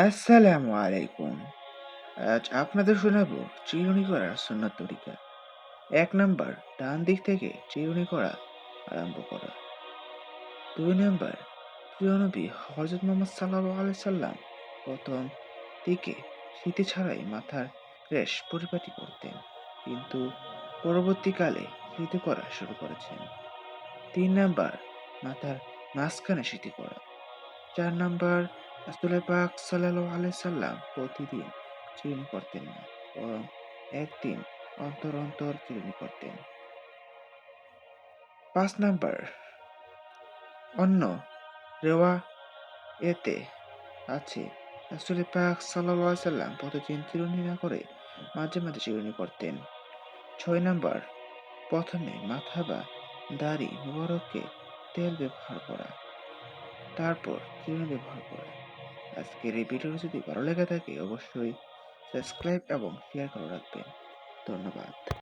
আসসালামু আলাইকুম। আজ আপনাদের শোনাবো চিরুনি করার সুন্নত তরিকা। এক নাম্বার, ডান দিক থেকে চিরুনি করা আরম্ভ করা। দুই নাম্বার, প্রিয় নবী হজরত মোহাম্মদ সাল্লাহ আলাই সাল্লাম প্রথম দিকে শীতে ছাড়াই মাথার রেশ পরিপাটি করতেন, কিন্তু পরবর্তীকালে শীতে করা শুরু করেছেন। তিন নাম্বার, মাথার মাঝখানে শীতে করা। চার নাম্বার রাসূল পাক সাল্লাল্লাহু আলাইহি সাল্লাম প্রতিদিন চিরুনি করতেন না, বরং একদিন অন্তর অন্তর চিরুনি করতেন। পাঁচ নাম্বার, অন্য রেওয়া এতে আছে রাসূল পাক আলাইহি সাল্লাম প্রতিদিন চিরুনি না করে মাঝে মাঝে চিরুনি করতেন। ছয় নাম্বার, প্রথমে মাথা বা দাড়ি মুবারককে তেল ব্যবহার করা, তারপর চিরুনি ব্যবহার করা। আজকের এই ভিডিওটি যদি ভালো লেগে থাকে অবশ্যই সাবস্ক্রাইব এবং শেয়ার করে রাখবেন। ধন্যবাদ।